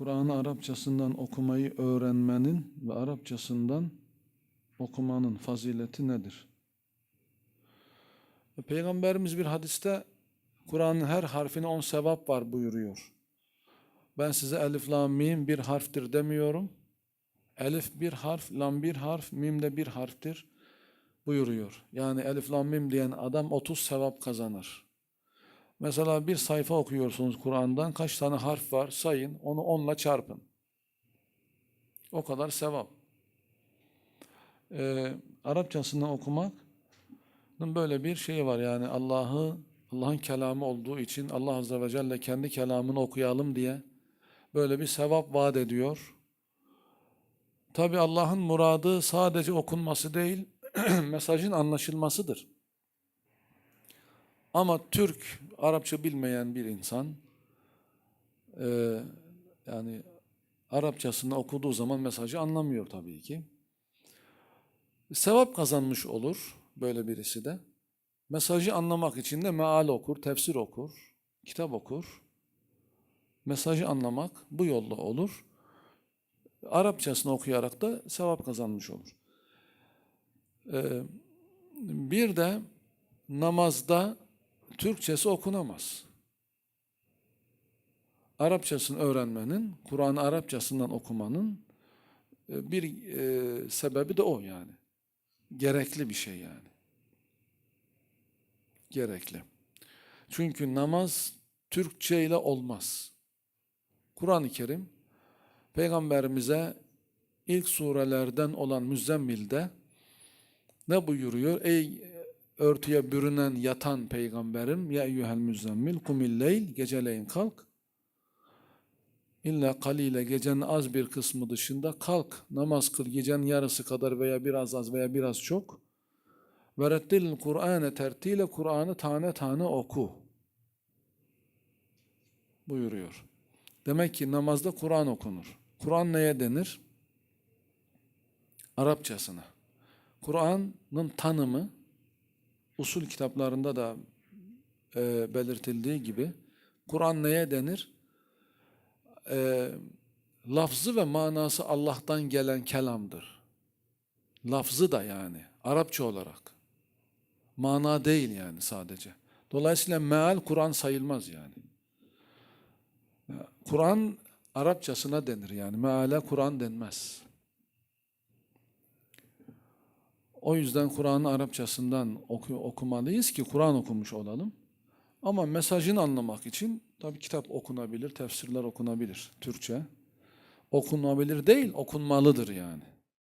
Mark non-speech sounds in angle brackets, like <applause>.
Kur'an'ı Arapçasından okumayı öğrenmenin ve Arapçasından okumanın fazileti nedir? E, Peygamberimiz bir hadiste Kur'an'ın her harfine on sevap var buyuruyor. Ben size elif, lam, mim bir harftir demiyorum. Elif bir harf, lam bir harf, mim de bir harftir buyuruyor. Yani elif, lam, mim diyen adam 30 sevap kazanır. Mesela bir sayfa okuyorsunuz Kur'an'dan kaç tane harf var sayın onu onla çarpın. O kadar sevap. Ee, Arapçasını okumak böyle bir şey var yani Allah'ı Allah'ın kelamı olduğu için Allah Azze ve Celle kendi kelamını okuyalım diye böyle bir sevap vaat ediyor. Tabi Allah'ın muradı sadece okunması değil, <clears throat> mesajın anlaşılmasıdır. Ama Türk, Arapça bilmeyen bir insan, e, yani Arapçasını okuduğu zaman mesajı anlamıyor tabii ki. Sevap kazanmış olur böyle birisi de. Mesajı anlamak için de meal okur, tefsir okur, kitap okur. Mesajı anlamak bu yolla olur. Arapçasını okuyarak da sevap kazanmış olur. Ee, bir de namazda Türkçesi okunamaz. Arapçasını öğrenmenin, Kur'an'ı Arapçasından okumanın e, bir e, sebebi de o yani. Gerekli bir şey yani. Gerekli. Çünkü namaz Türkçe ile olmaz. Kur'an-ı Kerim Peygamberimize ilk surelerden olan Müzzemmil'de ne buyuruyor? Ey örtüye bürünen yatan peygamberim ya eyyuhel müzzemmil kumil leyl geceleyin kalk illa kalile gecenin az bir kısmı dışında kalk namaz kıl gecenin yarısı kadar veya biraz az veya biraz çok ve reddil Kur'an'ı tertile Kur'an'ı tane tane oku buyuruyor. Demek ki namazda Kur'an okunur. Kur'an neye denir? Arapçasına. Kur'an'ın tanımı usul kitaplarında da e, belirtildiği gibi Kur'an neye denir? E, lafzı ve manası Allah'tan gelen kelamdır. Lafzı da yani Arapça olarak. Mana değil yani sadece. Dolayısıyla meal Kur'an sayılmaz yani. Kur'an Arapçasına denir yani. Meale Kur'an denmez. O yüzden Kur'an'ı Arapçasından oku, okumalıyız ki Kur'an okumuş olalım. Ama mesajını anlamak için tabi kitap okunabilir, tefsirler okunabilir Türkçe. Okunabilir değil, okunmalıdır yani.